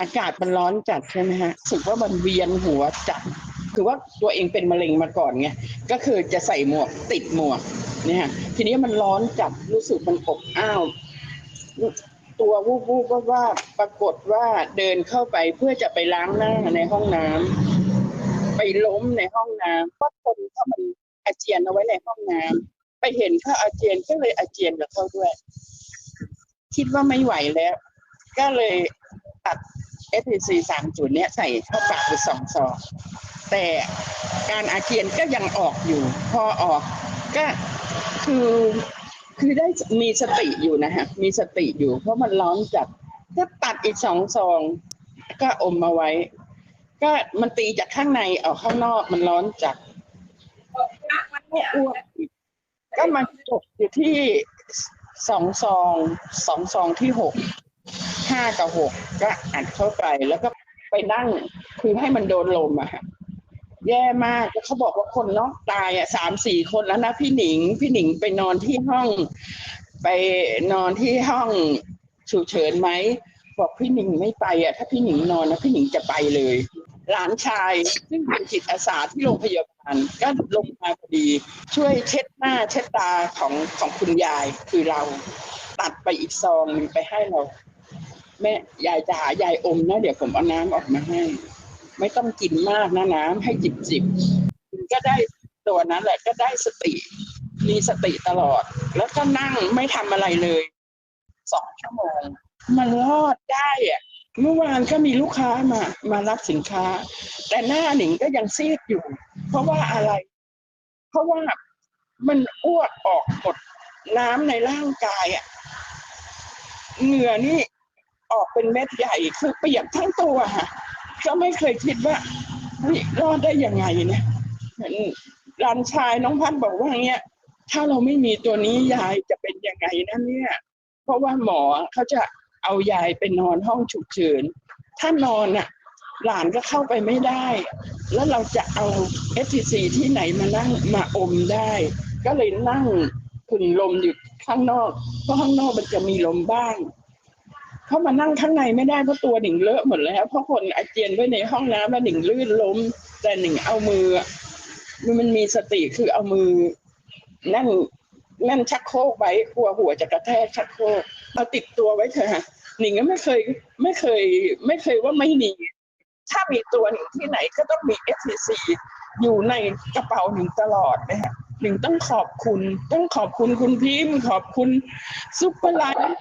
อากาศมันร้อนจัดใช่ไหมฮะรู้สึกว่ามันเวียนหัวจัด คือว่าตัวเองเป็นมะเร็งมาก่อนไง ก็คือจะใส่หมวกติดหมวกเนี่ยฮะทีนี้มันร้อนจัดรู้สึกมันอบอ้าว ตัววูบวูบว่าว่าปรากฏว่าเดินเข้าไปเพื่อจะไปล้างหน้าในห้องน้ำไปล้มในห้องน้ำเพราะคนเขามันอาเจียนเอาไว้ในห้องน้ำไปเห็นเขาอาเจียนก็เลยอาเจียนกับเขาด้วย คิดว่าไม่ไหวแล้ว ก็เลย ตัด s อ c สามจุดเนี้ยใส่เข้าปากไปสองซองแต่การอาเจียนก็ยังออกอยู่ พอออกก็คือคือได้มีสติอยู่นะฮะ มีสติอยู่ เพราะมันร้อนจัดก็ตัดอีกสองซอง ก็อมมาไว้ ก็มันตีจากข้างในออกข้างนอกมันร้อนจัดก็อ้วกอีกก็มาจบอยู่ที่สองซองสองซองที่หก ห้ากับหกก็อัดเข้าไปแล้วก็ไปนั่งคือให้มันโดนลมอะค่ะแย่มากแล้วเขาบอกว่าคนนอกตายอะสามสี่คนแล้วนะพี่หนิง พี่หนิงไปนอนที่ห้อง ไปนอนที่ห้องฉุกเฉินไหมบอกพี่หนิงไม่ไปอะถ้าพี่หนิงนอนนะพี่หนิงจะไปเลย หลานชายซึ่งเป็นจิตอาสาที่โรงพยาบาลก็ลงมาพอดี ช่วยเช็ดหน้าเช็ดตาของของคุณยายคือเราตัดไปอีกซองนึงไปให้เรา แม่ยายจ๋ายายอมนะเดี๋ยวผมเอาน้ำออกมาให้ ไม่ต้องกินมากนะน้ำให้จิบจิบๆก็ได้ตัวนั้นแหละก็ได้สติมีสติตลอด แล้วก็นั่งไม่ทำอะไรเลยสองชั่วโมง มันรอดได้อะเมื่อวานก็มีลูกค้ามา มารับสินค้า แต่หน้าหนิงก็ยังซีดอยู่ เพราะว่าอะไร เพราะว่ามันอ้วกออกหมดน้ำในร่างกายอะเหงื่อนี่ ออกเป็นเม็ดใหญ่คือเปียกทั้งตัวค่ะก็ไม่เคยคิดว่าเฮ้ยรอดได้ยังไงเนี่ยเหมือนหลานชายน้องพันธ์บอกว่าเนี้ยถ้าเราไม่มีตัวนี้ยายจะเป็นยังไงนะเนี่ย เพราะว่าหมอเขาจะเอายายไปนอนห้องฉุกเฉิน ถ้านอนน่ะ หลานก็เข้าไปไม่ได้ แล้วเราจะเอา FTC ที่ไหนมานั่งมาอมได้ ก็เลยนั่งผึ่งลมอยู่ข้างนอกเพราะข้างนอกมันจะมีลมบ้าง เข้ามานั่งข้างในไม่ได้เพราะตัวหนิงเลอะหมดแล้วเพราะคนอาเจียนไว้ในห้องน้ำแล้วหนิงลื่นล้ม แต่หนิงเอามือมันมีสติคือเอามือนั่นนั่นชักโครกไว้กลัวหัวจะกระแทกชักโครกเอาติดตัวไว้เถอะค่ะหนิงก็ไม่เคย ไม่เคย ไม่เคยว่าไม่มีถ้ามีตัวหนิงที่ไหนก็ต้องมี SCC อยู่ในกระเป๋าหนิงตลอดนะฮะ หนิงต้องขอบคุณ ต้องขอบคุณคุณพิมพ์ขอบคุณซุปเปอร์ไลน์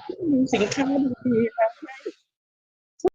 สินค้าดีๆมาให้